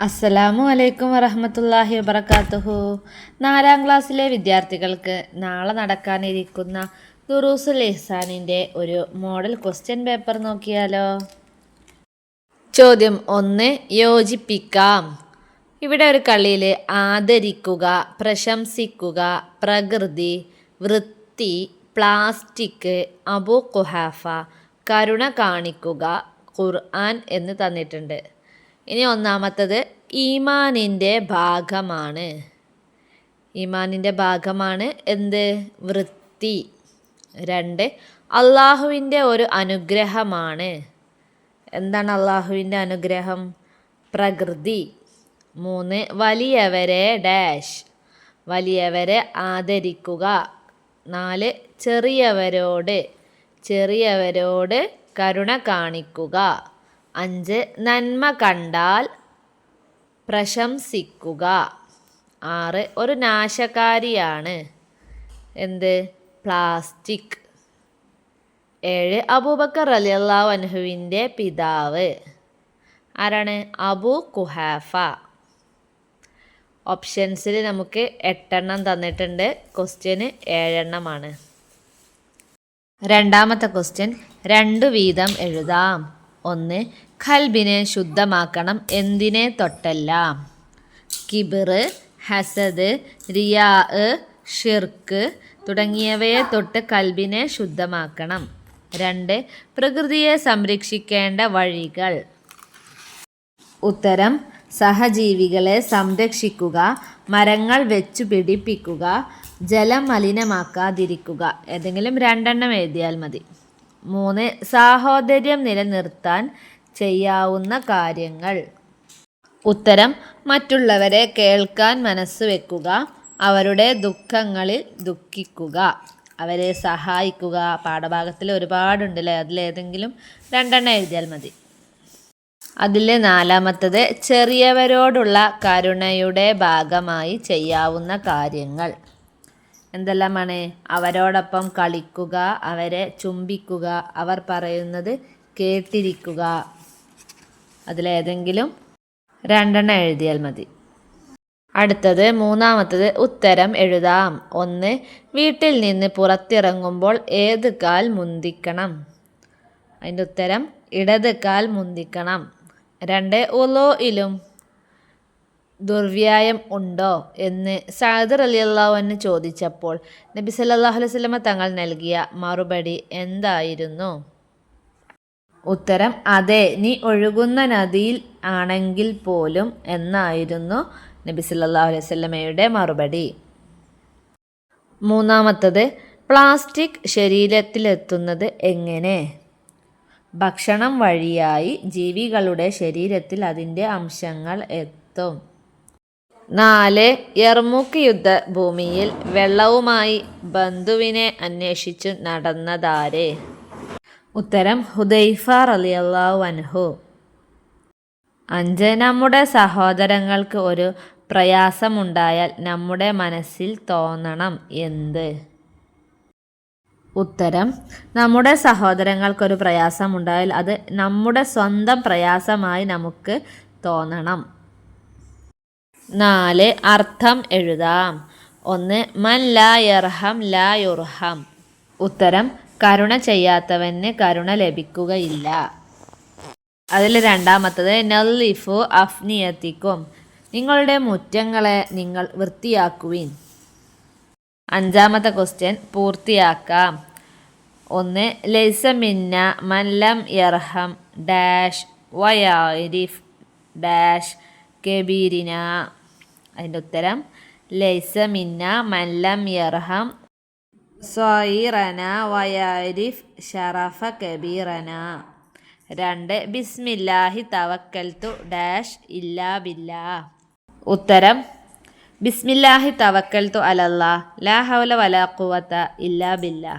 അസ്സലാമു അലൈക്കും വറഹമത്തല്ലാഹി വബർക്കാത്തുഹു നാലാം ക്ലാസ്സിലെ വിദ്യാർത്ഥികൾക്ക് നാളെ നടക്കാനിരിക്കുന്ന ദുറൂസുൽ ഇഹ്സാനിന്റെ ഒരു മോഡൽ ക്വസ്റ്റ്യൻ പേപ്പർ നോക്കിയാലോ? ചോദ്യം ഒന്ന് യോജിപ്പിക്കാം. ഇവിടെ ഒരു കളിയിൽ ആദരിക്കുക പ്രശംസിക്കുക പ്രകൃതി വൃത്തി പ്ലാസ്റ്റിക് അബു കുഹാഫ കരുണ കാണിക്കുക ഖുർആൻ എന്ന് തന്നിട്ടുണ്ട്. ഇനി ഒന്നാമത്തത് ഈമാനിന്റെ ഭാഗമാണ്. ഈമാനിന്റെ ഭാഗമാണ് എന്ത്? വൃത്തി. രണ്ട് അള്ളാഹുവിന്റെ ഒരു അനുഗ്രഹമാണ്. എന്താണ് അള്ളാഹുവിന്റെ അനുഗ്രഹം? പ്രകൃതി. മൂന്ന് വലിയവരെ ഡാഷ്. വലിയവരെ ആദരിക്കുക. നാല് ചെറിയവരോട്. ചെറിയവരോട് കരുണ കാണിക്കുക. അഞ്ച്. നന്മ കണ്ടാൽ പ്രശംസിക്കുക. ആറ്. ഒരു നാശകാരിയാണ്. എന്ത്? പ്ലാസ്റ്റിക്. ഏഴ്. അബൂബക്കർ അലിയല്ലാഹു അൻഹുവിന്റെ പിതാവ്. ആരാണ്? അബു കുഹാഫ. ഓപ്ഷൻസിൽ നമുക്ക് എട്ടെണ്ണം തന്നിട്ടുണ്ട്. ക്വസ്റ്റ്യന് ഏഴെണ്ണമാണ്. രണ്ടാമത്തെ ക്വസ്റ്റ്യൻ രണ്ടു വീതം എഴുതാം. ഒന്ന് ഖൽബിനെ ശുദ്ധമാക്കണം എന്തിനെ തൊട്ടല്ല? കിബിർ ഹസദ് റിയാ ഷിർക്ക് തുടങ്ങിയവയെ തൊട്ട് കൽബിനെ ശുദ്ധമാക്കണം. രണ്ട് പ്രകൃതിയെ സംരക്ഷിക്കേണ്ട വഴികൾ. ഉത്തരം സഹജീവികളെ സംരക്ഷിക്കുക മരങ്ങൾ വെച്ചു പിടിപ്പിക്കുക ജലം മലിനമാക്കാതിരിക്കുക. ഏതെങ്കിലും രണ്ടെണ്ണം എഴുതിയാൽ മതി. മൂന്ന് സാഹോദര്യം നിലനിർത്താൻ ചെയ്യാവുന്ന കാര്യങ്ങൾ. ഉത്തരം മറ്റുള്ളവരെ കേൾക്കാൻ മനസ്സ് വെക്കുക അവരുടെ ദുഃഖങ്ങളിൽ ദുഃഖിക്കുക അവരെ സഹായിക്കുക. പാഠഭാഗത്തിൽ ഒരുപാടുണ്ടല്ലേ? അതിലേതെങ്കിലും രണ്ടെണ്ണം എഴുതിയാൽ മതി. അതിലെ നാലാമത്തത് ചെറിയവരോടുള്ള കരുണയുടെ ഭാഗമായി ചെയ്യാവുന്ന കാര്യങ്ങൾ. എന്തെല്ലാമാണ്? അവരോടൊപ്പം കളിക്കുക അവരെ ചുംബിക്കുക അവർ പറയുന്നത് കേട്ടിരിക്കുക. അതിലേതെങ്കിലും രണ്ടെണ്ണം എഴുതിയാൽ മതി. അടുത്തത് മൂന്നാമത്തത് ഉത്തരം എഴുതാം. ഒന്ന് വീട്ടിൽ നിന്ന് പുറത്തിറങ്ങുമ്പോൾ ഏത് കാൽ മുന്തിക്കണം? അതിന്റെ ഉത്തരം ഇടത് കാൽ മുന്തിക്കണം. രണ്ട് ഉലോയിലും ദുർവ്യായം ഉണ്ടോ എന്ന് സാദർ അലി അള്ളാഹുവിന് ചോദിച്ചപ്പോൾ നബി സല്ലാഹു അലൈഹി സ്വലമ തങ്ങൾ നൽകിയ മറുപടി എന്തായിരുന്നു? ഉത്തരം അതെ നീ ഒഴുകുന്ന നദിയിൽ ആണെങ്കിൽ പോലും എന്നായിരുന്നു നബി സല്ലാഹു അലൈഹി സ്വലമയുടെ മറുപടി. മൂന്നാമത്തത് പ്ലാസ്റ്റിക് ശരീരത്തിലെത്തുന്നത് എങ്ങനെ? ഭക്ഷണം വഴിയായി ജീവികളുടെ ശരീരത്തിൽ അതിന്റെ അംശങ്ങൾ എത്തും. നാല് യർമുക്ക് യുദ്ധഭൂമിയിൽ വെള്ളവുമായി ബന്ധുവിനെ അന്വേഷിച്ചു നടന്നതാര്? ഉത്തരം ഹുദൈഫ റളിയല്ലാഹു അൻഹു. അഞ്ച് നമ്മുടെ സഹോദരങ്ങൾക്ക് ഒരു പ്രയാസമുണ്ടായാൽ നമ്മുടെ മനസ്സിൽ തോന്നണം എന്ത്? ഉത്തരം നമ്മുടെ സഹോദരങ്ങൾക്കൊരു പ്രയാസമുണ്ടായാൽ അത് നമ്മുടെ സ്വന്തം പ്രയാസമായി നമുക്ക് തോന്നണം. നാല് അർത്ഥം എഴുതാം. ഒന്ന് മൻ ലാ യർഹം ലാ യുർഹം. ഉത്തരം കരുണ ചെയ്യാത്തവന് കരുണ ലഭിക്കുകയില്ല. അതിൽ രണ്ടാമത്തത് നല്ലിഫു അഫ്നിയത്തിക്കും. നിങ്ങളുടെ മുറ്റങ്ങളെ നിങ്ങൾ വൃത്തിയാക്കുവിൻ. അഞ്ചാമത്തെ ക്വസ്റ്റ്യൻ പൂർത്തിയാക്കാം. ഒന്ന് ലൈസമിന്ന മല്ലം യർഹം ഡാഷ് വയാരിഫ് ഡാഷ് കബീരിന. അതിന്റെ ഉത്തരം ലൈസ മിന്ന മല്ലം യർഹം സ്വൈറന വയാരിഫ് ഷറഫ കബീറന. രണ്ട് ബിസ്മില്ലാഹി തവക്കൽത്തു ഡാഷ് ഇല്ലാ ബില്ലാ. ഉത്തരം ബിസ്മില്ലാഹി തവക്കൽത്തു അലല്ലാ ലാ ഹൗല വലാ ഖുവത ഇല്ലാ ബില്ലാ.